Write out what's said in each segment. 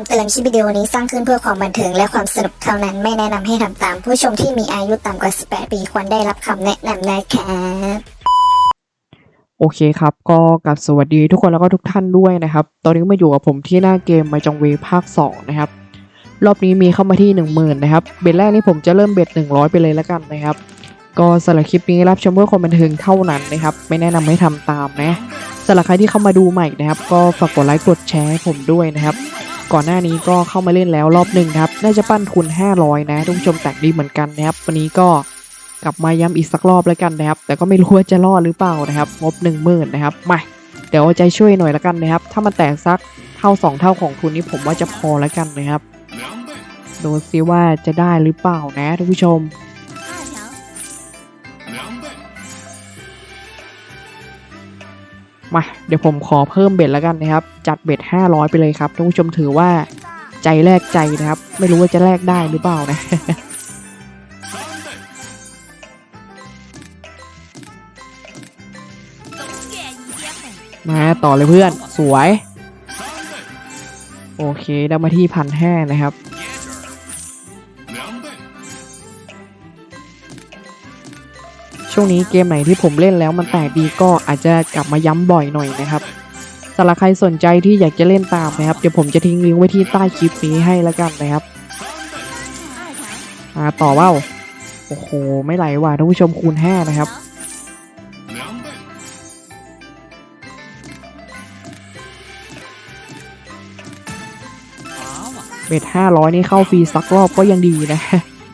ำเตือนคลิปวิดีโอนี้สร้างขึ้นเพื่อความบันเทิงและความสนุกเท่านั้นไม่แนะนำให้ทำตาม ผู้ชมที่มีอายุต่ำกว่า 18 ปีควรได้รับคำแนะนำนะครับโอเคครับ ก็กลับสวัสดีทุกคนแล้วก็ทุกท่านด้วยนะครับ ตอนนี้มาอยู่กับผมที่หน้าเกมมาจงเวภาค 2 นะครับ รอบนี้มีเข้ามาที่ 10,000 นะครับ เบ็ดแรกนี่ผมจะเริ่มเบ็ด 100 ไปเลยแล้วกันนะครับ ก็สำหรับคลิปนี้รับชมเพื่อความบันเทิงเท่านั้นนะครับ ไม่แนะนำให้ทำตามนะสำหรับใครที่เข้ามาดูใหม่นะครับ ก็ฝากกดไลค์กดแชร์ให้ผมด้วยนะครับ ก่อนหน้านี้ก็เข้ามาเล่นแล้วรอบหนึ่งครับ น่าจะปั้นทุน 500 นะทุกผู้ชมแตกดีเหมือนกันนะครับ วันนี้ก็กลับมาย้ำอีกสักรอบแล้วกันนะครับ แต่ก็ไม่รู้ว่าจะรอดหรือเปล่านะครับ งบ 1 0,000นะครับมาเดี๋ยวเอาใจช่วยหน่อยแล้วกันนะครับ ถ้ามันแตกสักเท่า 2 เท่าของทุนนี้ผมว่าจะพอแล้วกันนะครับ ดูซิว่าจะได้หรือเปล่านะทุกผู้ชม มาเดี๋ยวผมขอเพิ่มเบ็ดแล้วกันนะครับ จัดเบ็ด 500 ไปเลยครับท่านผู้ชมถือว่าใจแลกใจนะครับ ไม่รู้ว่าจะแลกได้หรือเปล่านะมาต่อเลยเพื่อนสวย โอเคได้มาที่พันห้านะครับ ช่วงนี้เกมไหนที่ผมเล่นแล้วมันแตกดีก็อาจจะกลับมาย้ำบ่อยหน่อยนะครับสำหรับใครสนใจที่อยากจะเล่นตามนะครับ เดี๋ยวผมจะทิ้งลิงก์ไว้ที่ใต้คลิปนี้ให้แล้วกันนะครับมาต่อเว่าโอ้โห ไม่ไหลว่ะท่านผู้ชมคูณห้านะครับ เบ็ดห้าร้อยนี่เข้าฟรีสักรอบก็ยังดีนะ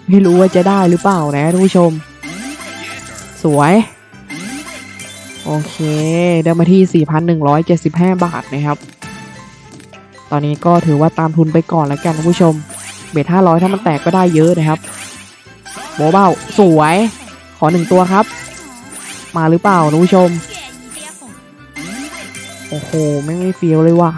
ไม่รู้ว่าจะได้หรือเปล่านะท่านผู้ชม สวย โอเค ได้มาที่ 4,175 บาทนะครับ ตอนนี้ก็ถือว่าตามทุนไปก่อนแล้วกันผู้ชม เบ็ด500 ถ้ามันแตกก็ได้เยอะนะครับโบเบ้าสวย ขอหนึ่งตัวครับ มาหรือเปล่าท่านผู้ชม โอ้โห ไม่ไม่เฟี้ยวเลยว่ะ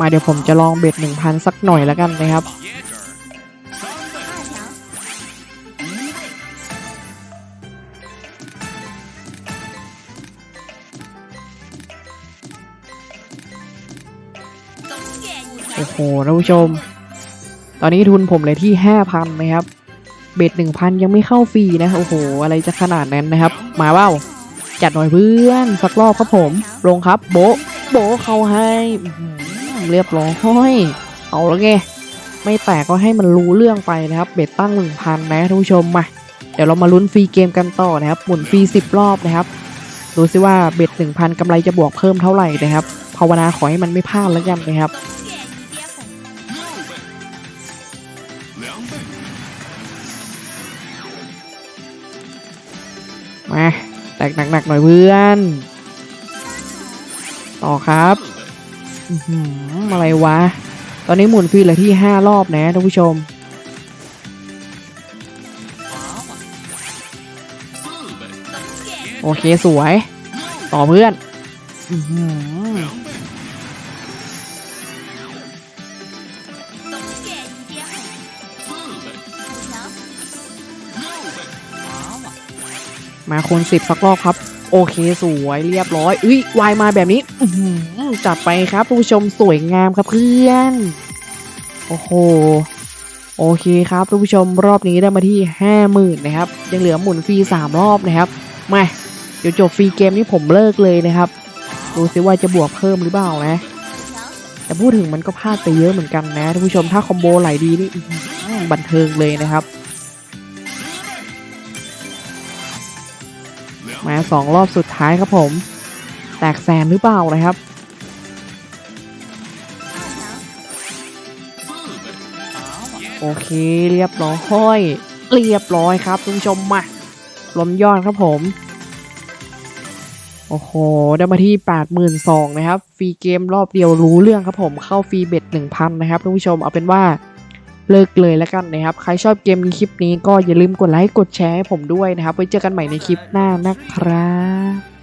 มาเดี๋ยวผมจะลองเบ็ดหนึ่งพันสักหน่อยแล้วกันนะครับ โอ้โหท่านผู้ชม ตอนนี้ทุนผมเลยที่ห้าพันนะครับ เบ็ดหนึ่งพันยังไม่เข้าฟรีนะ โอ้โห อะไรจะขนาดนั้นนะครับ มาเปล่าจัดหน่อยเพื่อน สักรอบครับผม ลงครับ โบโบเข้าให้ เรียบร้อยเอาแล้วไงไม่แตกก็ให้มันรู้เรื่องไปนะครับ เบ็ดตั้งหนึ่งพันนะท่านผู้ชมมาเดี๋ยวเรามาลุ้นฟรีเกมกันต่อนะครับ หมุนฟรีสิบรอบนะครับดูซิว่าเบ็ดหนึ่งพันกำไรจะบวกเพิ่มเท่าไหร่นะครับภาวนาขอให้มันไม่พลาดแล้วกันนะครับมาแตกหนักๆหน่อยเพื่อน ต่อครับ อะไรวะ ตอนนี้หมุนฟรีเหลือที่5รอบนะท่านผู้ชม โอเคสวย ต่อเพื่อนมาคูณสิบสักรอบครับ โอเคสวยเรียบร้อยอุ้ยวายมาแบบนี้จัดไปครับผู้ชมสวยงามครับเพื่อน โอ้โหโอเคครับท่านผู้ชมรอบนี้ได้มาที่ห้าหมื่นนะครับ ยังเหลือหมุนฟรีสามรอบนะครับมาเดี๋ยวจบฟรีเกมนี้ผมเลิกเลยนะครับ ดูซิว่าจะบวกเพิ่มหรือเปล่านะ แต่พูดถึงมันก็พลาดไปเยอะเหมือนกันนะท่านผู้ชมถ้าคอมโบไหลดีนี่บันเทิงเลยนะครับ มาสองรอบสุดท้ายครับผม แตกแสนหรือเปล่านะครับโอเคเรียบร้อยเรียบร้อยครับคุณผู้ชมมาลมยอดครับผม โอ้โห ได้มาที่ 82,000นะครับ ฟรีเกมรอบเดียวรู้เรื่องครับผม เข้าฟรีเบ็ด1,000 นะครับท่านผู้ชม เอาเป็นว่า เลิกเลยแล้วกันนะครับ ใครชอบเกมนี้คลิปนี้ก็อย่าลืมกดไลค์กดแชร์ให้ผมด้วยนะครับ ไว้เจอกันใหม่ในคลิปหน้านะครับ